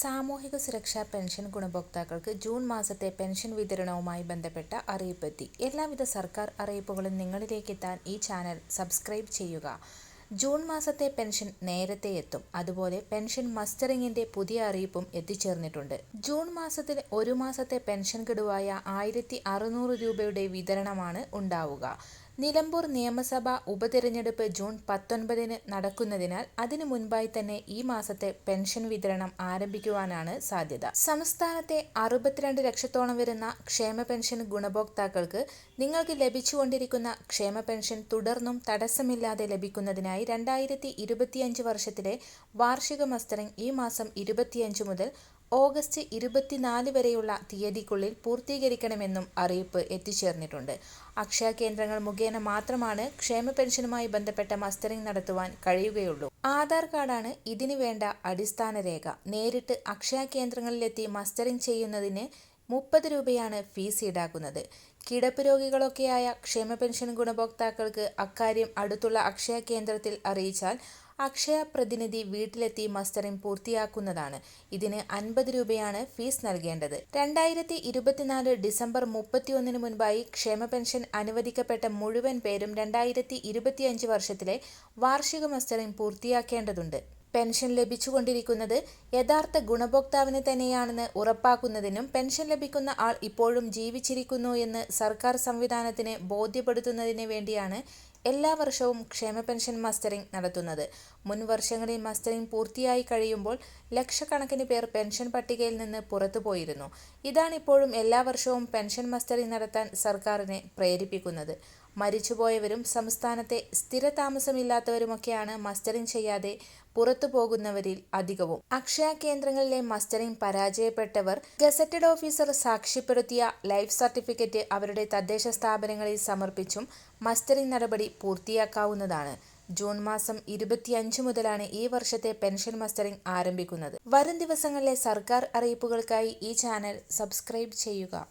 സാമൂഹിക സുരക്ഷാ പെൻഷൻ ഗുണഭോക്താക്കൾക്ക് ജൂൺ മാസത്തെ പെൻഷൻ വിതരണവുമായി ബന്ധപ്പെട്ട അറിയിപ്പെത്തി. എല്ലാവിധ സർക്കാർ അറിയിപ്പുകളും നിങ്ങളിലേക്ക് എത്താൻ ഈ ചാനൽ സബ്സ്ക്രൈബ് ചെയ്യുക. ജൂൺ മാസത്തെ പെൻഷൻ നേരത്തെ എത്തും. അതുപോലെ പെൻഷൻ മസ്റ്ററിംഗിന്റെ പുതിയ അറിയിപ്പും എത്തിച്ചേർന്നിട്ടുണ്ട്. ജൂൺ മാസത്തിൽ ഒരു മാസത്തെ പെൻഷൻ ഗഡുവായ ആയിരത്തി അറുന്നൂറ് രൂപയുടെ വിതരണമാണ് ഉണ്ടാവുക. നിലമ്പൂർ നിയമസഭാ ഉപതെരഞ്ഞെടുപ്പ് ജൂൺ പത്തൊൻപതിന് നടക്കുന്നതിനാൽ അതിനു മുൻപായി തന്നെ ഈ മാസത്തെ പെൻഷൻ വിതരണം ആരംഭിക്കുവാനാണ് സാധ്യത. സംസ്ഥാനത്തെ അറുപത്തിരണ്ട് ലക്ഷത്തോളം വരുന്ന ക്ഷേമ പെൻഷൻ ഗുണഭോക്താക്കൾക്ക് നിങ്ങൾക്ക് ലഭിച്ചുകൊണ്ടിരിക്കുന്ന ക്ഷേമ പെൻഷൻ തുടർന്നും തടസ്സമില്ലാതെ ലഭിക്കുന്നതിനായി രണ്ടായിരത്തി ഇരുപത്തിയഞ്ച് വർഷത്തിലെ വാർഷിക മസ്റ്ററിംഗ് ഈ മാസം ഇരുപത്തിയഞ്ച് മുതൽ ഓഗസ്റ്റ് ഇരുപത്തിനാല് വരെയുള്ള തീയതിക്കുള്ളിൽ പൂർത്തീകരിക്കണമെന്നും അറിയിപ്പ് എത്തിച്ചേർന്നിട്ടുണ്ട്. അക്ഷയ കേന്ദ്രങ്ങൾ മുഖേന മാത്രമാണ് ക്ഷേമ പെൻഷനുമായി ബന്ധപ്പെട്ട മസ്റ്ററിംഗ് നടത്തുവാൻ കഴിയുകയുള്ളൂ. ആധാർ കാർഡാണ് ഇതിനു വേണ്ട അടിസ്ഥാന രേഖ. നേരിട്ട് അക്ഷയ കേന്ദ്രങ്ങളിലെത്തി മസ്റ്ററിംഗ് ചെയ്യുന്നതിന് മുപ്പത് രൂപയാണ് ഫീസ് ഈടാക്കുന്നത്. കിടപ്പ് രോഗികളൊക്കെയായ ക്ഷേമ പെൻഷൻ ഗുണഭോക്താക്കൾക്ക് അക്കാര്യം അടുത്തുള്ള അക്ഷയ കേന്ദ്രത്തിൽ അറിയിച്ചാൽ അക്ഷയ പ്രതിനിധി വീട്ടിലെത്തി മസ്റ്ററിംഗ് പൂർത്തിയാക്കുന്നതാണ്. ഇതിന് അൻപത് രൂപയാണ് ഫീസ് നൽകേണ്ടത്. രണ്ടായിരത്തി ഇരുപത്തിനാല് ഡിസംബർ മുപ്പത്തിയൊന്നിന് മുൻപായി ക്ഷേമ പെൻഷൻ അനുവദിക്കപ്പെട്ട മുഴുവൻ പേരും രണ്ടായിരത്തി ഇരുപത്തിയഞ്ച് വർഷത്തിലെ വാർഷിക മസ്റ്ററിംഗ് പൂർത്തിയാക്കേണ്ടതുണ്ട്. പെൻഷൻ ലഭിച്ചുകൊണ്ടിരിക്കുന്നത് യഥാർത്ഥ ഗുണഭോക്താവിന് തന്നെയാണെന്ന് ഉറപ്പാക്കുന്നതിനും പെൻഷൻ ലഭിക്കുന്ന ആൾ ഇപ്പോഴും ജീവിച്ചിരിക്കുന്നു എന്ന് സർക്കാർ സംവിധാനത്തിന് ബോധ്യപ്പെടുത്തുന്നതിന് വേണ്ടിയാണ് എല്ലാ വർഷവും ക്ഷേമ പെൻഷൻ മസ്റ്ററിംഗ് നടത്തുന്നത്. മുൻ വർഷങ്ങളിൽ മസ്റ്ററിംഗ് പൂർത്തിയായി കഴിയുമ്പോൾ ലക്ഷക്കണക്കിന് പേർ പെൻഷൻ പട്ടികയിൽ നിന്ന് പുറത്തു പോയിരുന്നു. ഇതാണിപ്പോഴും എല്ലാ വർഷവും പെൻഷൻ മസ്റ്ററിംഗ് നടത്താൻ സർക്കാരിനെ പ്രേരിപ്പിക്കുന്നത്. മരിച്ചുപോയവരും സംസ്ഥാനത്തെ സ്ഥിരതാമസമില്ലാത്തവരുമൊക്കെയാണ് മസ്റ്ററിംഗ് ചെയ്യാതെ പുറത്തു പോകുന്നവരിൽ അധികവും. അക്ഷയ കേന്ദ്രങ്ങളിലെ മസ്റ്ററിംഗ് പരാജയപ്പെട്ടവർ ഗസറ്റഡ് ഓഫീസർ സാക്ഷ്യപ്പെടുത്തിയ ലൈഫ് സർട്ടിഫിക്കറ്റ് അവരുടെ തദ്ദേശ സ്ഥാപനങ്ങളിൽ സമർപ്പിച്ചും മസ്റ്ററിംഗ് നടപടി പൂർത്തിയാക്കാവുന്നതാണ്. ജൂൺ മാസം ഇരുപത്തിയഞ്ച് മുതലാണ് ഈ വർഷത്തെ പെൻഷൻ മസ്റ്ററിംഗ് ആരംഭിക്കുന്നത്. വരും ദിവസങ്ങളിലെ സർക്കാർ അറിയിപ്പുകൾക്കായി ഈ ചാനൽ സബ്സ്ക്രൈബ് ചെയ്യുക.